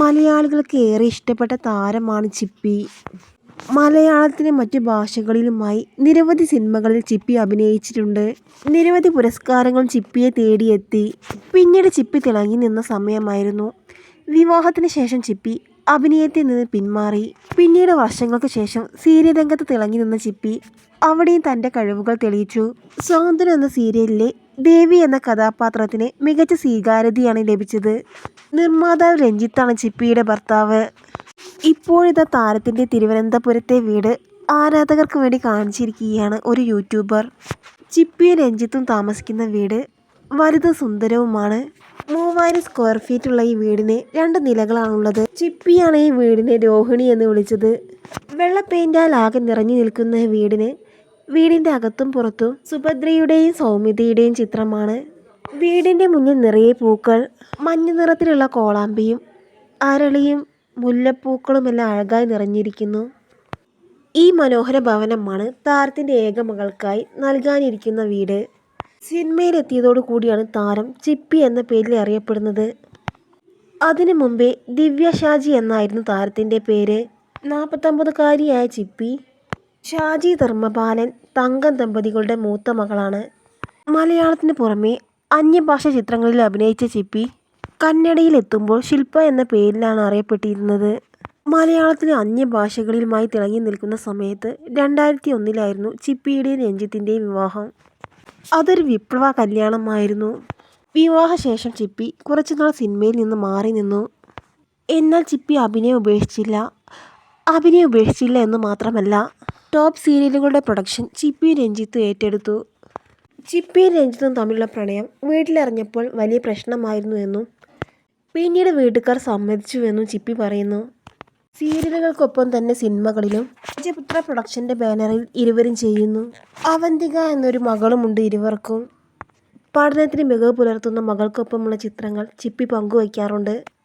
മലയാളികൾക്ക് ഏറെ ഇഷ്ടപ്പെട്ട താരമാണ് ചിപ്പി. മലയാളത്തിലെ മറ്റു ഭാഷകളിലുമായി നിരവധി സിനിമകളിൽ ചിപ്പി അഭിനയിച്ചിട്ടുണ്ട്. നിരവധി പുരസ്കാരങ്ങൾ ചിപ്പിയെ തേടിയെത്തി. പിന്നീട് ചിപ്പി തിളങ്ങി നിന്ന സമയമായിരുന്നു. വിവാഹത്തിന് ശേഷം ചിപ്പി അഭിനയത്തിൽ നിന്ന് പിന്മാറി. പിന്നീട് വർഷങ്ങൾക്ക് ശേഷം സീരിയൽ രംഗത്ത് തിളങ്ങി നിന്ന ചിപ്പി അവിടെയും തന്റെ കഴിവുകൾ തെളിയിച്ചു. സ്വാതന്ത്ര്യം എന്ന സീരിയലിലെ ദേവി എന്ന കഥാപാത്രത്തിന് മികച്ച സ്വീകാര്യതയാണ് ലഭിച്ചത്. നിർമ്മാതാവ് രഞ്ജിത്താണ് ചിപ്പിയുടെ ഭർത്താവ്. ഇപ്പോഴിതാ താരത്തിന്റെ തിരുവനന്തപുരത്തെ വീട് ആരാധകർക്ക് വേണ്ടി കാണിച്ചിരിക്കുകയാണ് ഒരു യൂട്യൂബർ. ചിപ്പിയും രഞ്ജിത്തും താമസിക്കുന്ന വീട് വലുതും സുന്ദരവുമാണ്. മൂവായിരം സ്ക്വയർ ഫീറ്റ് ഉള്ള ഈ വീടിന് രണ്ട് നിലകളാണുള്ളത്. ചിപ്പിയാണ് ഈ വീടിനെ രോഹിണി എന്ന് വിളിച്ചത്. വെള്ള ആകെ നിറഞ്ഞു നിൽക്കുന്ന വീടിന് വീടിന്റെ അകത്തും പുറത്തും സുഭദ്രയുടെയും സൗമ്യതയുടെയും ചിത്രമാണ്. വീടിന്റെ മുന്നിൽ നിറയെ പൂക്കൾ. മഞ്ഞ നിറത്തിലുള്ള കോളാമ്പിയും അരളിയും മുല്ലപ്പൂക്കളുമെല്ലാം അഴകായി നിറഞ്ഞിരിക്കുന്നു. ഈ മനോഹര ഭവനമാണ് താരത്തിന്റെ ഏക മകൾക്കായി നൽകാനിരിക്കുന്ന വീട്. സിനിമയിലെത്തിയതോടു കൂടിയാണ് താരം ചിപ്പി എന്ന പേരിൽ അറിയപ്പെടുന്നത്. അതിനു മുമ്പേ ദിവ്യ ഷാജി എന്നായിരുന്നു താരത്തിന്റെ പേര്. നാൽപ്പത്തൊമ്പതുകാരിയായ ചിപ്പി ഷാജി ധർമ്മപാലൻ തങ്കം ദമ്പതികളുടെ മൂത്ത മകളാണ്. മലയാളത്തിന് പുറമേ അന്യഭാഷ ചിത്രങ്ങളിൽ അഭിനയിച്ച ചിപ്പി കന്നഡയിൽ എത്തുമ്പോൾ ശിൽപ എന്ന പേരിലാണ് അറിയപ്പെട്ടിരുന്നത്. മലയാളത്തിലെ അന്യഭാഷകളിലുമായി തിളങ്ങി നിൽക്കുന്ന സമയത്ത് രണ്ടായിരത്തി ഒന്നിലായിരുന്നു ചിപ്പിയുടെയും രഞ്ജിത്തിന്റെയും വിവാഹം. അതൊരു വിപ്ലവ കല്യാണമായിരുന്നു. വിവാഹശേഷം ചിപ്പി കുറച്ചുനാൾ സിനിമയിൽ നിന്ന് മാറി നിന്നു. എന്നാൽ ചിപ്പി അഭിനയം ഉപേക്ഷിച്ചില്ല. അഭിനയം ഉപേക്ഷിച്ചില്ല എന്ന് മാത്രമല്ല ടോപ്പ് സീരിയലുകളുടെ പ്രൊഡക്ഷൻ ചിപ്പി രഞ്ജിത്ത് ഏറ്റെടുത്തു. ചിപ്പിയും രഞ്ജിത്തും തമ്മിലുള്ള പ്രണയം വീട്ടിലറിഞ്ഞപ്പോൾ വലിയ പ്രശ്നമായിരുന്നു എന്നും പിന്നീട് വീട്ടുകാർ സമ്മതിച്ചുവെന്നും ചിപ്പി പറയുന്നു. സീരിയലുകൾക്കൊപ്പം തന്നെ സിനിമകളിലും രാജപുത്ര പ്രൊഡക്ഷന്റെ ബാനറിൽ ഇരുവരും ചെയ്യുന്നു. അവന്തിക എന്നൊരു മകളുമുണ്ട് ഇരുവർക്കും. പഠനത്തിന് മികവ് പുലർത്തുന്ന മകൾക്കൊപ്പമുള്ള ചിത്രങ്ങൾ ചിപ്പി പങ്കുവയ്ക്കാറുണ്ട്.